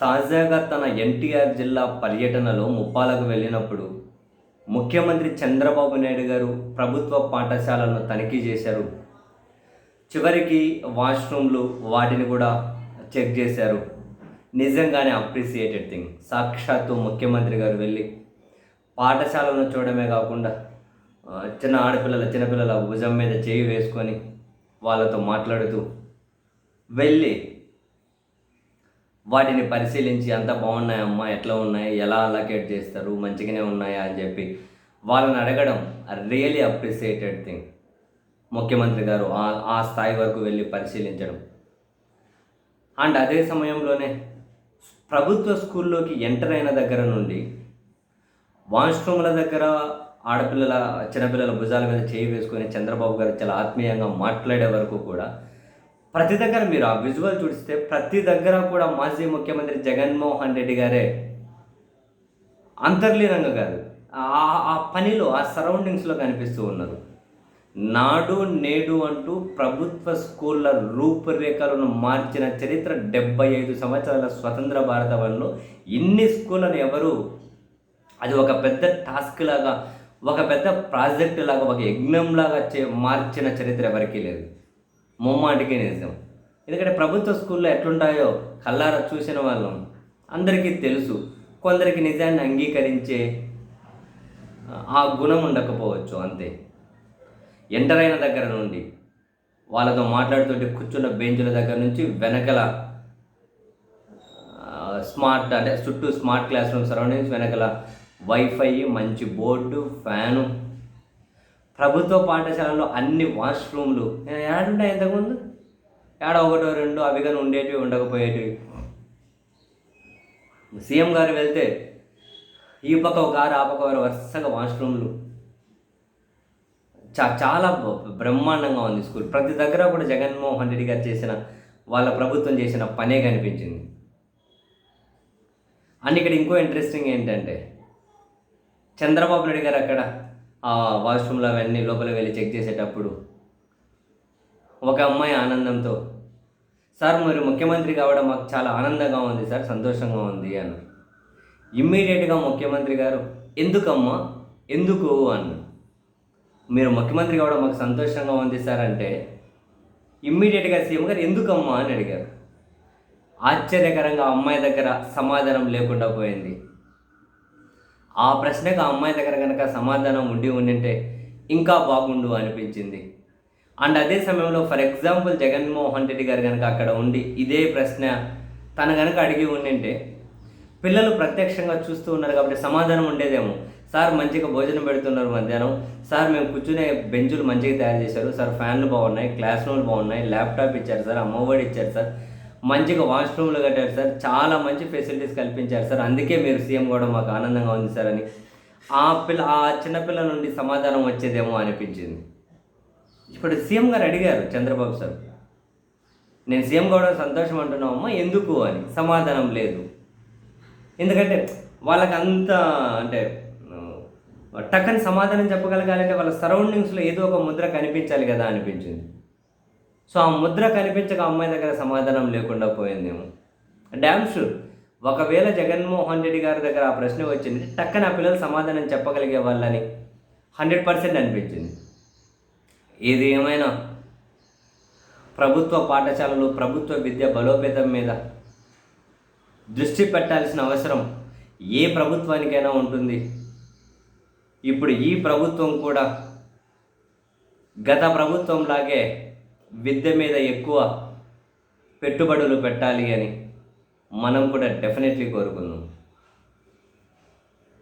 తాజాగా తన ఎన్టీఆర్ జిల్లా పర్యటనలో ముప్పాలకు వెళ్ళినప్పుడు ముఖ్యమంత్రి చంద్రబాబు నాయుడు గారు ప్రభుత్వ పాఠశాలను తనిఖీ చేశారు. చివరికి వాష్రూమ్లు వాటిని కూడా చెక్ చేశారు. నిజంగానే అప్రిసియేటెడ్ థింగ్. సాక్షాత్తు ముఖ్యమంత్రి గారు వెళ్ళి పాఠశాలను చూడడమే కాకుండా చిన్న ఆడపిల్లల చిన్నపిల్లల భుజం మీద చేయి వేసుకొని వాళ్ళతో మాట్లాడుతూ వెళ్ళి వాటిని పరిశీలించి అంత బాగున్నాయమ్మా ఎట్లా ఉన్నాయి ఎలా అలకేట్ చేస్తారు మంచిగానే ఉన్నాయా అని చెప్పి వాళ్ళని అడగడం రియలీ అప్రిసియేటెడ్ థింగ్ ముఖ్యమంత్రి గారు ఆ ఆ స్థాయి వరకు వెళ్ళి పరిశీలించడం. అండ్ అదే సమయంలోనే ప్రభుత్వ స్కూల్లోకి ఎంటర్ అయిన దగ్గర నుండి వాష్రూమ్ల దగ్గర ఆడపిల్లల చిన్నపిల్లల భుజాల మీద చేయి వేసుకొని చంద్రబాబు గారు చాలా ఆత్మీయంగా మాట్లాడే వరకు కూడా ప్రతి దగ్గర మీరు ఆ విజువల్ చూస్తే ప్రతి దగ్గర కూడా మాజీ ముఖ్యమంత్రి జగన్మోహన్ రెడ్డి గారే. అంతర్లీనంగా కాదు. ఆ- ఆ పనిలో ఆ సరౌండింగ్స్లో కనిపిస్తూ ఉన్నారు. నాడు నేడు అంటూ ప్రభుత్వ స్కూళ్ళ రూపురేఖలను మార్చిన చరిత్ర డెబ్బై ఐదు సంవత్సరాల స్వతంత్ర భారతవనంలో ఇన్ని స్కూళ్ళను ఎవరు అది ఒక పెద్ద టాస్క్ లాగా ఒక పెద్ద ప్రాజెక్ట్ లాగా ఒక యజ్ఞం లాగా చే మార్చిన చరిత్ర ఎవరికీ లేదు. ముమ్మాటికే నిజం. ఎందుకంటే ప్రభుత్వ స్కూల్లో ఎట్లుంటాయో కల్లారా చూసిన వాళ్ళం. అందరికీ తెలుసు. కొందరికి నిజాన్ని అంగీకరించే ఆ గుణం ఉండకపోవచ్చు అంతే. ఎంటర్ అయిన దగ్గర నుండి వాళ్ళతో మాట్లాడుతుంటే కూర్చున్న బెంచుల దగ్గర నుంచి వెనకల స్మార్ట్ అంటే చుట్టూ స్మార్ట్ క్లాస్ రూమ్ సరౌండింగ్స్ వెనకల వైఫై మంచి బోర్డు ఫ్యాను ప్రభుత్వ పాఠశాలలో అన్ని వాష్రూమ్లు ఏడుంటాయి ఇంతకుముందు? ఏడ ఒకటో రెండు అవి కానీ ఉండేటివి ఉండకపోయేటివి? సీఎం గారు వెళ్తే ఈ పక్క ఒక కారు ఆ పక్క వరుసగా వాష్రూమ్లు. చా చాలా బ- బ్రహ్మాండంగా ఉంది స్కూల్. ప్రతి దగ్గర కూడా జగన్మోహన్ రెడ్డి గారు చేసిన వాళ్ళ ప్రభుత్వం చేసిన పనే కనిపించింది. అండ్ ఇక్కడ ఇంకో ఇంట్రెస్టింగ్ ఏంటంటే చంద్రబాబు నాయుడు గారు అక్కడ ఆ వాష్రూమ్లో అవన్నీ లోపల వెళ్ళి చెక్ చేసేటప్పుడు ఒక అమ్మాయి ఆనందంతో సార్ మీరు ముఖ్యమంత్రి కావడం మాకు చాలా ఆనందంగా ఉంది సార్ సంతోషంగా ఉంది అన్నారు. ఇమ్మీడియట్గా ముఖ్యమంత్రి గారు ఎందుకమ్మా ఎందుకు? అన్నారు. మీరు ముఖ్యమంత్రి కావడం మాకు సంతోషంగా ఉంది సార్ అంటే ఇమ్మీడియట్గా సీఎం గారు ఎందుకమ్మా? అని అడిగారు. ఆశ్చర్యకరంగా ఆ అమ్మాయి దగ్గర సమాధానం లేకుండా పోయింది. ఆ ప్రశ్నకు ఆ అమ్మాయి దగ్గర కనుక సమాధానం ఉండి ఉండింటే ఇంకా బాగుండు అనిపించింది. అండ్ అదే సమయంలో ఫర్ ఎగ్జాంపుల్ జగన్మోహన్ రెడ్డి గారు కనుక అక్కడ ఉండి ఇదే ప్రశ్న తను కనుక అడిగి ఉండింటే పిల్లలు ప్రత్యక్షంగా చూస్తూ ఉన్నారు కాబట్టి సమాధానం ఉండేదేమో. సార్ మంచిగా భోజనం పెడుతున్నారు మధ్యాహ్నం. సార్ మేము కూర్చునే బెంచులు మంచిగా తయారు చేశారు. సార్ ఫ్యాన్లు బాగున్నాయి క్లాస్ రూమ్లు బాగున్నాయి ల్యాప్టాప్ ఇచ్చారు సార్ అమ్మఒడి ఇచ్చారు సార్. మంచిగా వాష్రూమ్లు కట్టారు సార్. చాలా మంచి ఫెసిలిటీస్ కల్పించారు సార్. అందుకే మీరు సీఎం కూడా మాకు ఆనందంగా ఉంది సార్ అని. ఆ పిల్ల ఆ చిన్నపిల్ల నుండి సమాధానం వచ్చేదేమో అనిపించింది. ఇప్పుడు సీఎం గారు అడిగారు చంద్రబాబు సార్. నేను సీఎం కావడం సంతోషం అంటున్నామమ్మా ఎందుకు అని. సమాధానం లేదు. ఎందుకంటే వాళ్ళకి అంత అంటే టక్కని సమాధానం చెప్పగలగాలంటే వాళ్ళ సరౌండింగ్స్లో ఏదో ఒక ముద్ర కనిపించాలి కదా అనిపించింది. సో ఆ ముద్ర కనిపించక అమ్మాయి దగ్గర సమాధానం లేకుండా పోయిందేమో. డ్యామ్ షూర్ ఒకవేళ జగన్మోహన్ రెడ్డి గారి దగ్గర ఆ ప్రశ్న వచ్చింది టక్కన ఆ పిల్లలు సమాధానం చెప్పగలిగే వాళ్ళని హండ్రెడ్ పర్సెంట్ అనిపించింది. ఏది ఏమైనా ప్రభుత్వ పాఠశాలలు ప్రభుత్వ విద్య బలోపేతం మీద దృష్టి పెట్టాల్సిన అవసరం ఏ ప్రభుత్వానికైనా ఉంటుంది. ఇప్పుడు ఈ ప్రభుత్వం కూడా గత ప్రభుత్వంలాగే విద్య మీద ఎక్కువ పెట్టుబడులు పెట్టాలి అని మనం కూడా డెఫినెట్లీ కోరుకుందాం.